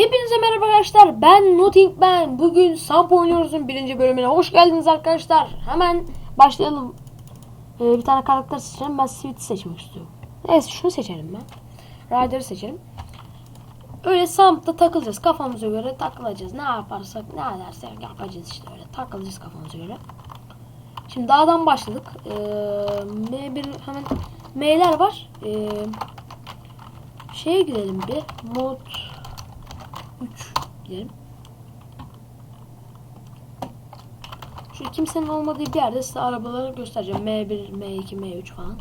Hepinize merhaba arkadaşlar. Ben Notting Ben. Bugün Samp oynuyoruz'un birinci bölümüne hoş geldiniz arkadaşlar. Hemen başlayalım. Ee, bir tane karakter seçeceğim. Ben Sweet'i seçmek istiyorum. Neyse şunu seçelim ben. Rider'ı seçelim. Öyle Samp'ta takılacağız. Kafamıza göre takılacağız. Ne yaparsak ne edersek yapacağız işte öyle. Takılacağız kafamıza göre. Şimdi dağdan başladık. Ee, M1 hemen M'ler var. Ee, şeye gidelim bir. Mod 3 diyelim. Şu kimsenin olmadığı bir yerde size arabaları göstereceğim. M1, M2, M3 falan.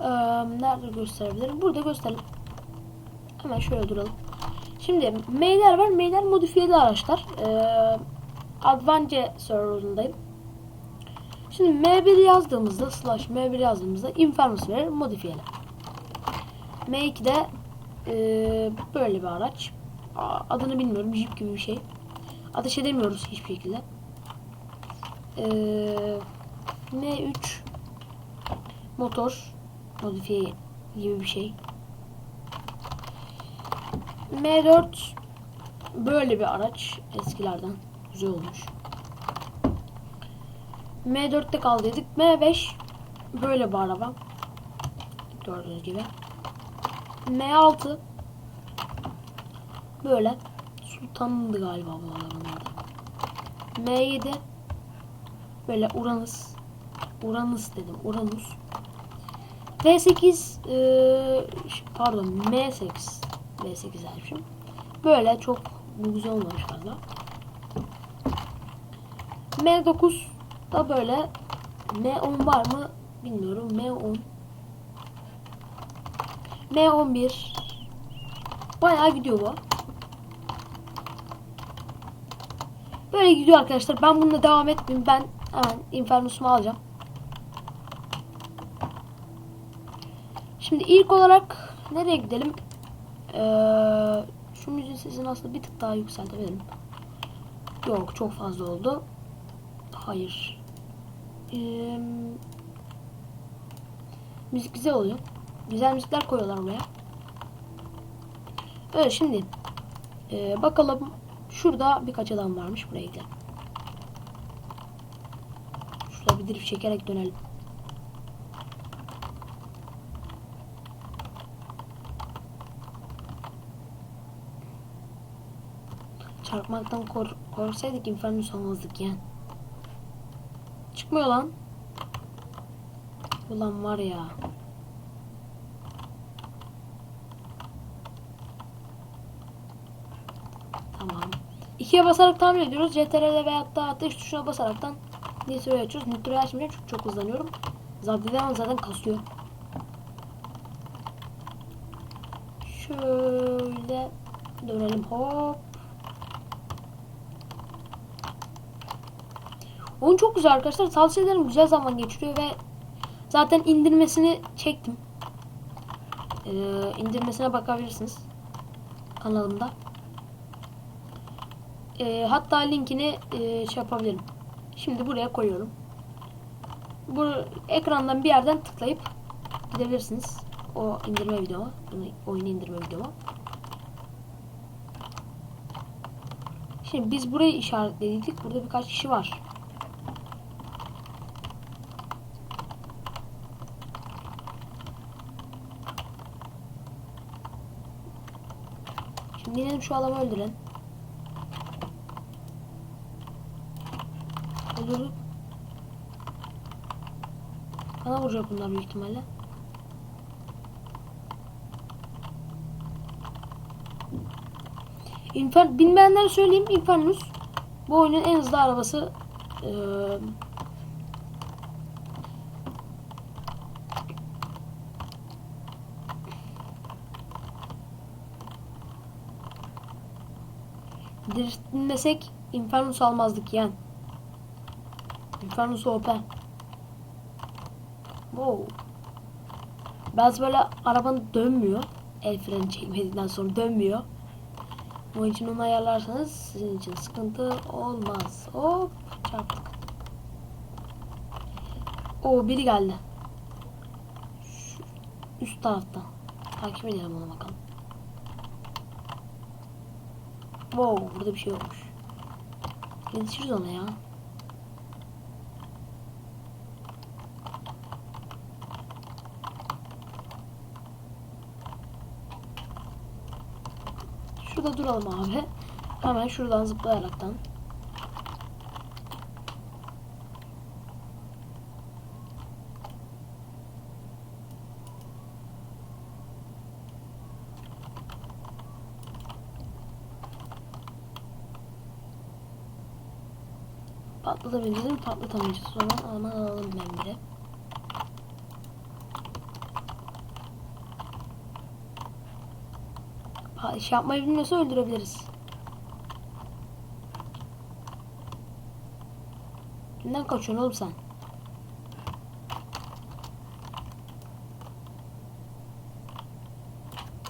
Ee, nerede gösterebilirim? Burada gösterelim. Hemen şöyle duralım. Şimdi M'ler var. M'ler modifiyeli araçlar. Ee, Advance serverındayım. Şimdi M1 yazdığımızda slash M1 yazdığımızda Infernus verir modifiyeler. M2'de e, böyle bir araç. Adını bilmiyorum. Jeep gibi bir şey. Ateş edemiyoruz hiçbir şekilde. E, M3 motor modifiye gibi bir şey. M4 böyle bir araç eskilerden güzel olmuş. M4'te kaldıydık. M5 böyle bir araba. Gördüğünüz gibi. M6 böyle Sultan'dı galiba bu arabalarda. M7 böyle Uranus Uranus dedim. Uranus. V8 eee, pardon M8 V8 yazmışım. Böyle çok güzel olmamış galiba. M9 da böyle M10 var mı bilmiyorum. M10 M11 Bayağı gidiyor bu. Böyle gidiyor arkadaşlar. Ben bununla devam etmeyeyim. Ben hemen Infernus'umu alacağım. Şimdi ilk olarak nereye gidelim? Ee, şu müziğin sesini aslında bir tık daha yükseltebilirim. Yok çok fazla oldu. Hayır. Ee, müzik güzel oluyor. Güzel müzikler koyuyorlar oraya. Evet şimdi ee, bakalım şurada birkaç adam varmış buraya gidelim. Şurada bir drift çekerek dönelim. Çarpmaktan kor korsaydık Infernus olmazdık yani. Çıkmıyor lan. Ulan var ya. Tamam. İkiye basarak tamir ediyoruz. CTRL veyahut da ateş tuşuna basaraktan Nitro'yu açıyoruz. Nitro'yu açmayacağım çünkü çok hızlanıyorum. Zaten zaten kasıyor. Şöyle dönelim hop. Oyun çok güzel arkadaşlar. Tavsiye ederim. Güzel zaman geçiriyor ve zaten indirmesini çektim. Ee, indirmesine bakabilirsiniz. Kanalımda. Ee, hatta linkini e, şey yapabilirim. Şimdi buraya koyuyorum. Bu ekrandan bir yerden tıklayıp gidebilirsiniz. O indirme videoma. Oyunu indirme videoma. Şimdi biz burayı işaretledik. Burada birkaç kişi var. Şimdi inelim şu adamı öldürelim. Öldürdük. Bana vuracak bunlar büyük ihtimalle. Infer bilmeyenler söyleyeyim Infernus bu oyunun en hızlı arabası ee, Dinlesek Infernus almazdık yani. Infernus OP. Wow. Bazı böyle arabanın dönmüyor. El freni çekmedikten sonra dönmüyor. Onun için onu ayarlarsanız sizin için sıkıntı olmaz. Hop çarptık. O biri geldi. Üst tarafta. Takip edelim ona bakalım. Wow burada bir şey olmuş. Yetişiriz ona ya. Şurada duralım abi. Hemen şuradan zıplayaraktan. Patlatabiliriz mi? Patlatamayacağız. O zaman aman alalım ben. Ha, iş yapmayı bilmiyorsa öldürebiliriz. Kimden kaçıyorsun oğlum sen?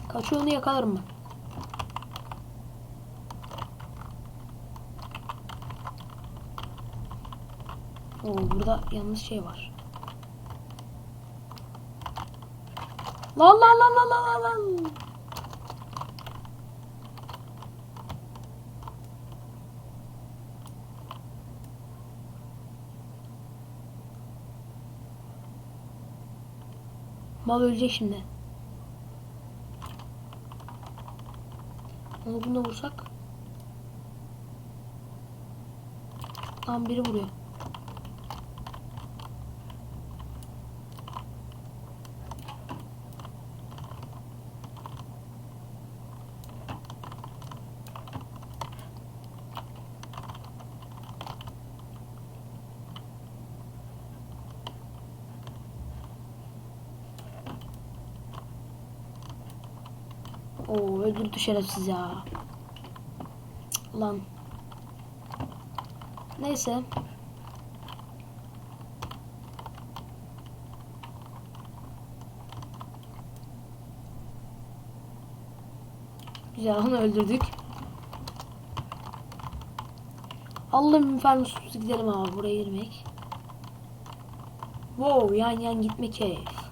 Kaçıyor onu yakalarım ben. Oo burada yanlış şey var. Lan lan lan lan lan lan lan. Mal ölecek şimdi. Onu bununla vursak. Tam biri vuruyor. Oo öldürdü şerefsiz ya. Lan. Neyse. Güzel onu öldürdük. Allah'ım infernosuz gidelim abi buraya girmek. Wow yan yan gitme keyif.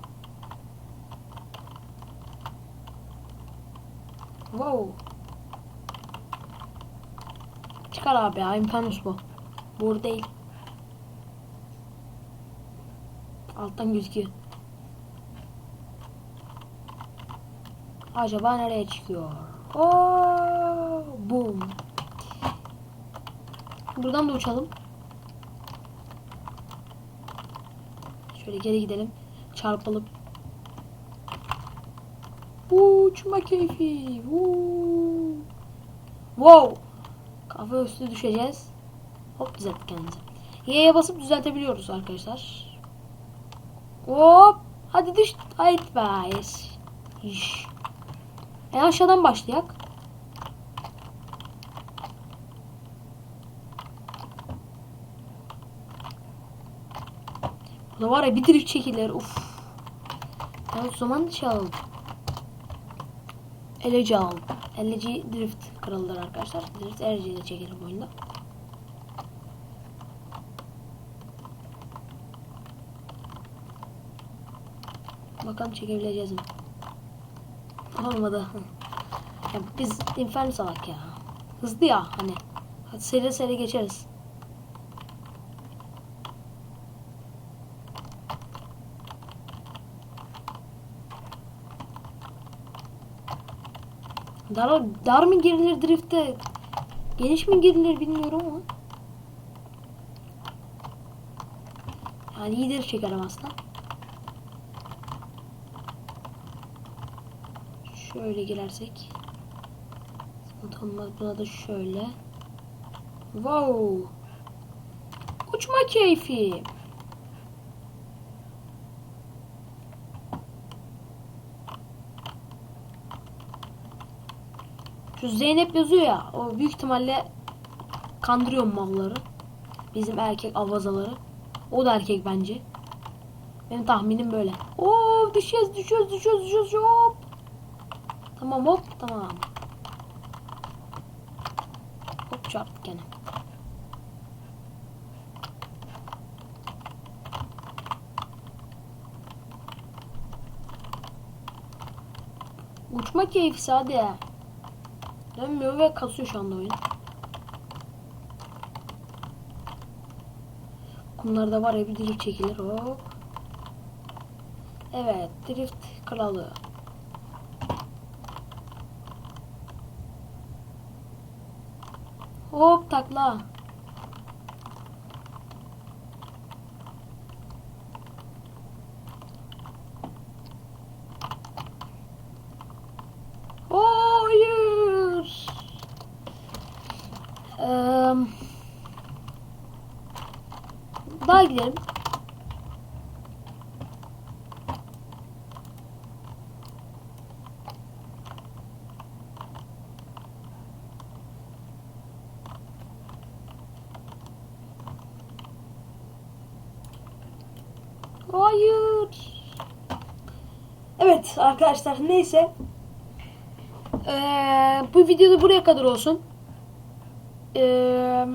Wow. Çıkar abi ya imkanus bu. Boru değil. Alttan gözüküyor. Acaba nereye çıkıyor? Oo, boom. Buradan da uçalım. Şöyle geri gidelim. Çarpalım. Uçma keyfi. Woo. Wow. Kafa üstü düşeceğiz. Hop düzelttik kendimizi. Y'ye basıp düzeltebiliyoruz arkadaşlar. Hop. Hadi düş. Haydi be. İş. En aşağıdan başlayak. Burada var ya bir drift çekilir. Uf. Ya o zaman şey alalım. Eleci alalım. Eleci drift kralıdır arkadaşlar. Drift LG ile çekilir bu oyunda. Bakalım çekebileceğiz mi? Olmadı. Ya biz Inferno salak ya. Hızlı ya hani. Hadi seri seri geçeriz. Dar, dar mı girilir drifte? Geniş mi girilir bilmiyorum ama. Yani iyi drift çekerim aslında. Şöyle girersek. Olmaz. Buna da şöyle. Wow. Uçma keyfi. Zeynep yazıyor ya. O büyük ihtimalle kandırıyor malları. Bizim erkek avazaları. O da erkek bence. Benim tahminim böyle. Oo düşeceğiz düşüyoruz düşüyoruz düşüyoruz hop. Tamam hop tamam. Hop çarptık gene. Uçma keyfisi hadi. Dönmüyor ve kasıyor şu anda oyun. Kumlarda var ya bir drift çekilir hop. Evet drift kralı. Hop takla. Hayır. Eee daha gidelim. Hayır. Evet arkadaşlar neyse. Ee, bu videoda buraya kadar olsun. Ee,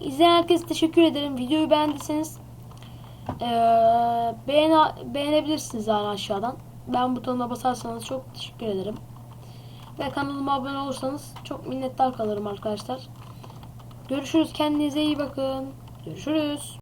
izleyen herkese teşekkür ederim. Videoyu beğendiyseniz ee, beğene, beğenebilirsiniz yani aşağıdan. Ben butonuna basarsanız çok teşekkür ederim. Ve kanalıma abone olursanız çok minnettar kalırım arkadaşlar. Görüşürüz. Kendinize iyi bakın. Görüşürüz.